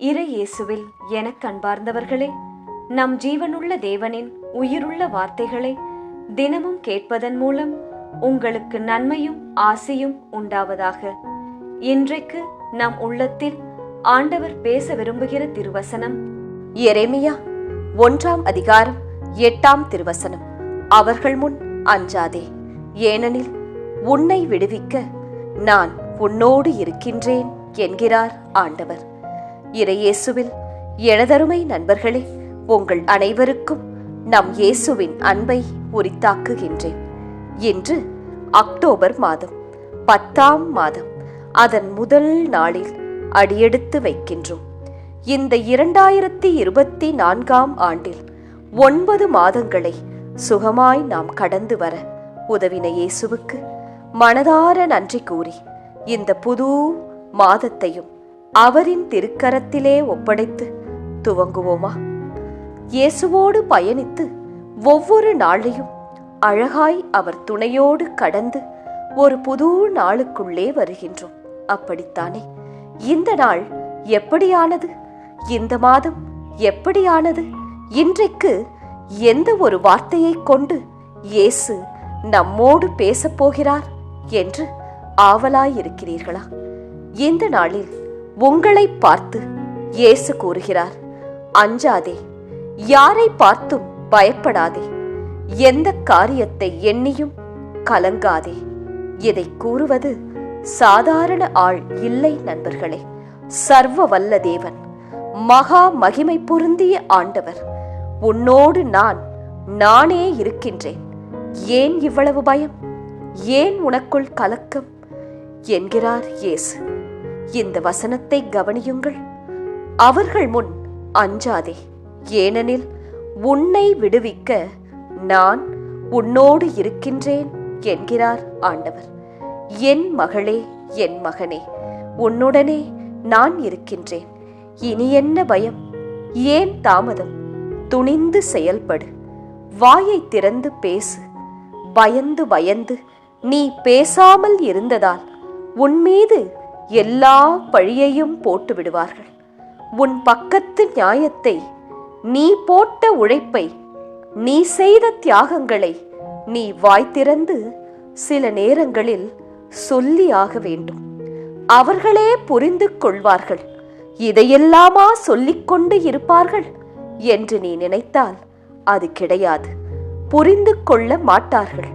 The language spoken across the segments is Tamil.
இறை இயேசுவில் எனக் கண்பார்ந்தவர்களே நம் ஜீவனுள்ள தேவனின் உயிருள்ள வார்த்தைகளை தினமும் கேட்பதன் மூலம் உங்களுக்கு நன்மையும் ஆசையும் உண்டாவதாக. இன்றைக்கு நம் உள்ளத்தில் ஆண்டவர் பேச விரும்புகிற திருவசனம் எரேமியா ஒன்றாம் அதிகாரம் எட்டாம் திருவசனம். அவர்கள் முன் அஞ்சாதே ஏனெனில் உன்னை விடுவிக்க நான் உன்னோடு இருக்கின்றேன் என்கிறார் ஆண்டவர். இறையேசுவில். எனதருமை நண்பர்களே உங்கள் அனைவருக்கும் நம் இயேசுவின் அன்பை உரித்தாக்குகின்றேன். இன்று அக்டோபர் மாதம் பத்தாம் மாதம் அதன் முதல் நாளில் அடியெடுத்து வைக்கின்றோம். இந்த இரண்டாயிரத்தி இருபத்தி நான்காம் ஆண்டில் ஒன்பது மாதங்களை சுகமாய் நாம் கடந்து வர உதவின இயேசுவுக்கு மனதார நன்றி கூறி இந்த புது மாதத்தையும் அவரின் திருக்கரத்திலே ஒப்படைத்து துவங்குவோமா? இயேசுவோடு பயணித்து ஒவ்வொரு நாளையும் அழகாய் அவர் துணையோடு கடந்து ஒரு புது நாளுக்குள்ளே வருகின்றோம். அப்படித்தானே? இந்த நாள் எப்படியானது? இந்த மாதம் எப்படியானது? இன்றைக்கு எந்த ஒரு வார்த்தையை கொண்டு இயேசு நம்மோடு பேசப் போகிறார் என்று ஆவலாயிருக்கிறீர்களா? இந்த நாளில் உங்களை பார்த்து இயேசு கூறுகிறார் அஞ்சாதே யாரை பார்த்தும் பயப்படாதே. எந்த காரியத்தை எண்ணியும் கலங்காதே. இதை கூறுவது சாதாரண ஆள் இல்லை நண்பர்களே. சர்வ வல்ல தேவன் மகா மகிமை பொருந்திய ஆண்டவர். உன்னோடு நான் நானே இருக்கின்றேன். ஏன் இவ்வளவு பயம்? ஏன் உனக்குள் கலக்கம்? என்கிறார் இயேசு. இந்த வசனத்தை கவனியுங்கள். அவர்கள் முன் அஞ்சாதே. ஏனெனில் உன்னை விடுவிக்க நான் உன்னோடு இருக்கின்றேன் என்கிறார் ஆண்டவர். என் மகளே என் மகனே உன்னுடனே நான் இருக்கின்றேன். இனி என்ன பயம்? ஏன் தாமதம்? துணிந்து செயல்படு. வாயை திறந்து பேசு. பயந்து பயந்து நீ பேசாமல் இருந்ததால் உன்மீது எல்லா பழியையும் போட்டு விடுவார்கள். உன் பக்கத்து நியாயத்தை நீ போட்ட உழைப்பை நீ செய்த தியாகங்களை நீ வாய் திறந்து சில நேரங்களில் சொல்லியாக வேண்டும். அவர்களே புரிந்து கொள்வார்கள். இதையெல்லாமா சொல்லிக்கொண்டு இருப்பார்கள் என்று நீ நினைத்தால் அது கிடையாது. புரிந்து கொள்ள மாட்டார்கள்.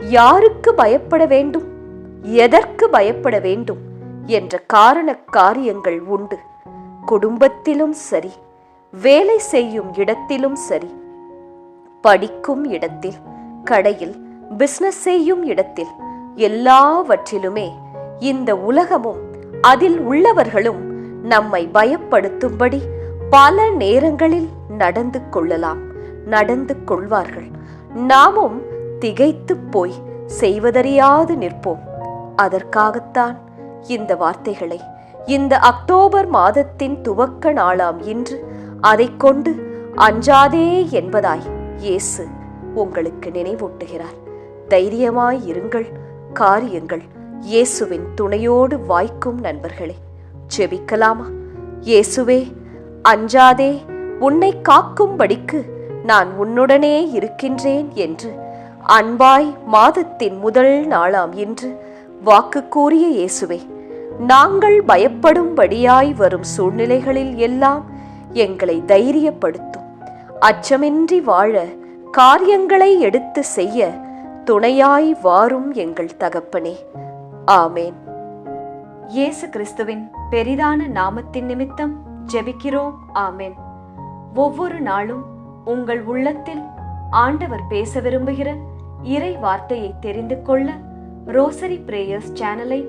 யாருக்கு பயப்பட வேண்டும்? எதற்கு பயப்பட வேண்டும்? என்ற காரண காரியங்கள் உண்டு. குடும்பத்திலும் சரி வேலை செய்யும் இடத்திலும் சரி படிக்கும் இடத்தில் கடையில் பிசினஸ் செய்யும் இடத்தில் எல்லாவற்றிலுமே இந்த உலகமும் அதில் உள்ளவர்களும் நம்மை பயப்படுத்தும்படி பல நேரங்களில் நடந்து கொள்ளலாம் நடந்து கொள்வார்கள். நாமும் திகைத்துப் போய் செய்வதறியாது நிற்போம். அதற்காகத்தான் இந்த வார்த்தைகளை. இந்த அக்டோபர் மாதத்தின் துவக்க நாளாம் இன்று அதைக் கொண்டு அஞ்சாதே என்பதாய் இயேசு உங்களுக்கு நினைவூட்டுகிறார். தைரியமாய் இருங்கள் காரியங்கள் இயேசுவின் துணையோடு வாய்க்கும் நண்பர்களே. செபிக்கலாமா இயேசுவே அஞ்சாதே உன்னை காக்கும்படிக்கு நான் உன்னுடனே இருக்கின்றேன் என்று அன்பாய் மாதத்தின் முதல் நாளாம் இன்று வாக்கு கூறிய இயேசுவே நாங்கள் பயப்படும்படியாய் வரும் சூழ்நிலைகளில் எல்லாம் எங்களை தைரியப்படுத்தும். அச்சமின்றி வாழ காரியங்களை எடுத்து செய்ய துணையாய் வாரும் எங்கள் தகப்பனே. ஆமேன். இயேசு கிறிஸ்துவின் பெரிதான நாமத்தின் நிமித்தம் ஜெபிக்கிறோம். ஆமேன். ஒவ்வொரு நாளும் உங்கள் உள்ளத்தில் ஆண்டவர் பேச விரும்புகிற இறை வார்த்தையை தெரிந்து கொள்ள ரோசரி பிரேயர்ஸ் சேனலை